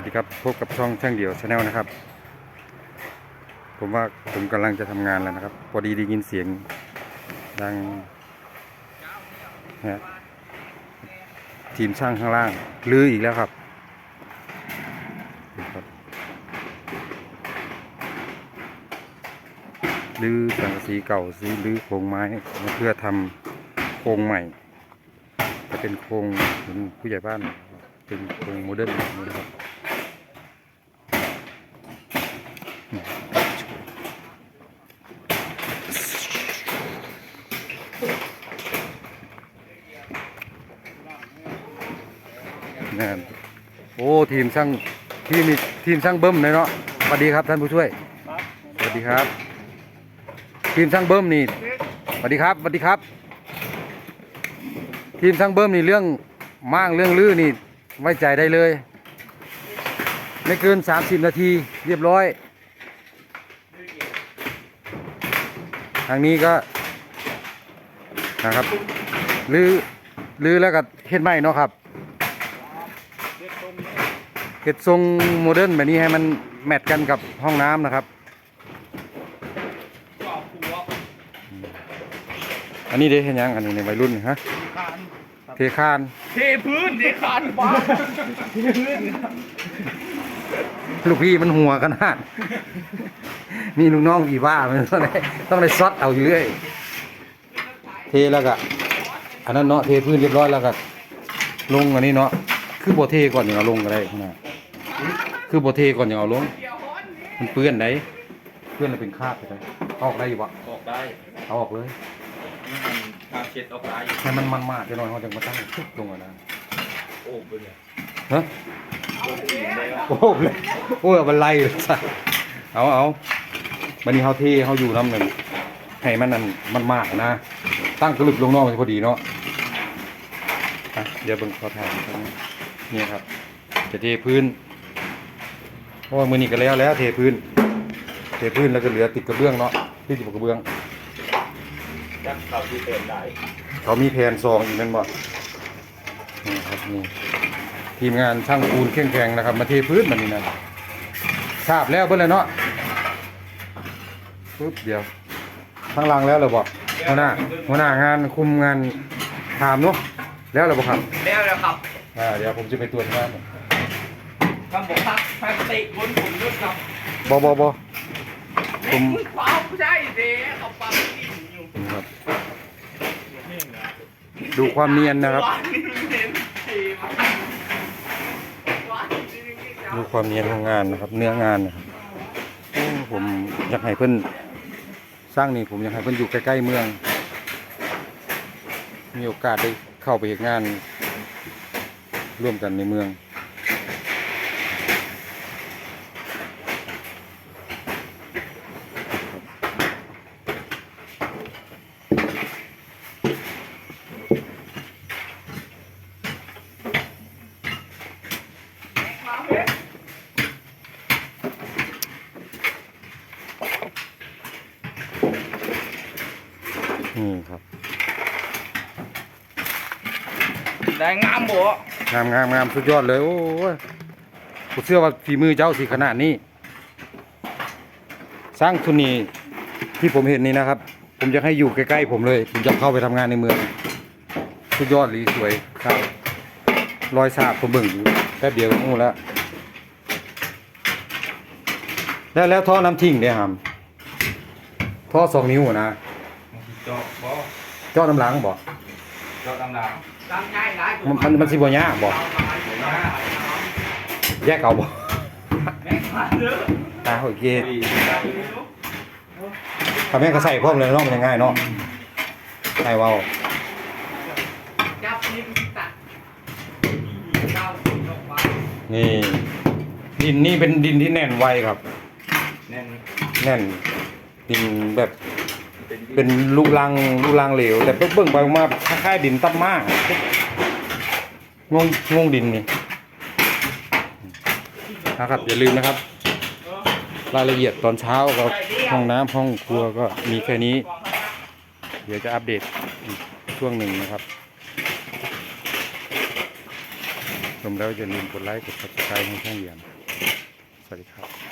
วัสดีครับพบกับช่องช่างเดี่ยวชาแนลนะครับ ผมว่าผมกำลังจะทำงานแล้วนะครับ พอดีได้ยินเสียงดังนะฮะทีมช่างข้างล่างลื้ออีกแล้วครับ ลื้อสังกะสีเก่าซื้อลื้อโครงไม้เพื่อทำโครงใหม่ จะเป็นโครงเหมือนผู้ใหญ่บ้านเป็นโครงโมเดิร์นนะครับ นั่นโอ้ทีมช่างที่มีทีมช่างเบิ้มเลยเนาะสวัสดีครับท่านผู้ช่วยสวัสดีครับ ทีมช่างเบิ้มนี่สวัสดีครับสวัสดีครับ ทีมช่างเบิ้มนี่เรื่องม่างเรื่องลื้อนี่ไว้ใจได้เลย ไม่เกิน 30 นาทีเรียบร้อย ทางนี้ก็นะครับลื้อลื้อแล้วก็เฮ็ดใหมเนาะครับ เฮ็ดทรงโมเดิร์นแบบนี้ให้มันแมทกันกับห้องน้ำนะครับ อันนี้เด้เห็นยังอันนี้ในวัยรุ่นนี่ฮะ เทคาน เทพื้นเทคานฟ้าเทพื้นลูกพี่มันหัวขนาด มีลูกน้องอีบ้ามันต้องได้ต้องได้ซดเอาอยู่เรื่อย เทแล้วก็อันนั้นเนาะเทพื้นเรียบร้อยแล้วก็ลงอันนี้เนาะคือโบเทก่อนอย่างเอาลงก็ได้ข้างหน้า คือโบเทก่อนอย่างเอาลง มันเปื้อนไหนเปื้อนแล้วเป็นคราบไปเลยเอาออกได้อยู่ปะออกได้เอาออกเลยทางเช็ดออกได้ให้มันมันมากจะหน่อยเขาจะมาตั้งทุบลงอะนะโอ้ไปเลยฮะโอ้ยได้ละโอ้โหเลยโอ้ยเอามันไล่เลยสัสเอาเอาวันนี้เขาเที่เขาอยู่น้ำหนึ่งให้มันนั่นมันมากนะ ตั้งกระลึกลงนอกมันพอดีเนาะอะเดี๋ยวเบิ่งเขาถ่ายตรงนี้นี่ครับ จะเทพื้น เพราะว่ามือนี้ก็แล้วแล้วเทพื้น เทพื้นแล้วก็เหลือติดกระเบื้องเนาะที่ติดกระเบื้องจักเขาที่เติมได้เขามีแผนซองอีกนั่นบ่นี่ครับนี่ทีมงานช่างปูนเข่งแข็งนะครับ มาเทพื้นมันนี่นะทราบแล้วเพิ่นเลยเนาะปึ๊บเดี๋ยวข้างล่างแล้วเหราบอกหัวหน้าหัวหน้างานคุมงานถามเนาะแล้วเหราบอกครับแล้วแล้วครับอ่าเดี๋ยวผมจะไปตรวจงาน คำบอกพักพักติบนผมด้วยครับบอบอบอผมเปล่าไม่ใช่เด้เขาปั๊มที่อยู่นี่ครับ ดูความเนียนนะครับวันนี้เห็นทีมาวันนี้ดูความเนียนของงานนะครับ เนื้องานนะครับโอ้ผมอยากให้เพิ่นสร้างนี่ผมอยากให้เพิ่นอยู่ใกล้ๆเมือง มีโอกาสได้เข้าไปเห็นงาน ร่วมกันในเมือง นี่ครับได้งามบ่งามงามงามสุดยอดเลยโอ้ยผมเชื่อว่าฝีมือเจ้าสิขนาดนี้ สร้างทุนนี้ที่ผมเห็นนี่นะครับ ผมจะให้อยู่ใกล้ๆผมเลย ผมจะเข้าไปทำงานในเมืองสุดยอดหรือสวยครับ รอยสาบผมเบิ่งอยู่แป๊บเดียวก็งูแล้วแล้วแล้วท่อน้ำทิ้งเนี่ยครับท่อสองนิ้วนะ จอกบ่เจาะน้ำหลังบ่จอกดำดำดำง่ายหลายมันมันมันสิบ่ยากบ่แยกเอาบ่แม่ขาดเด้ออ่าโอเคทำให้เขาใส่พร้อมเลยเนาะมันยังง่ายเนาะใส่เว้าจับนิ้วตัดเก้าลงมานี่ดินนี่เป็นดินที่แน่นไวครับ แน่นแน่นดินแบบ เป็นลูกลังลูกลังเหลว แต่เบิ่งไปมาคล้ายๆดินตับมากงงงงดินนี่นะครับอย่าลืมนะครับ รายละเอียดตอนเช้ากับห้องน้ำห้องครัวก็มีแค่นี้ เดี๋ยวจะอัปเดตช่วงหนึ่งนะครับชมแล้วอย่าลืมกดไลค์กด subscribe ให้ช่างเหยียนสวัสดีครับ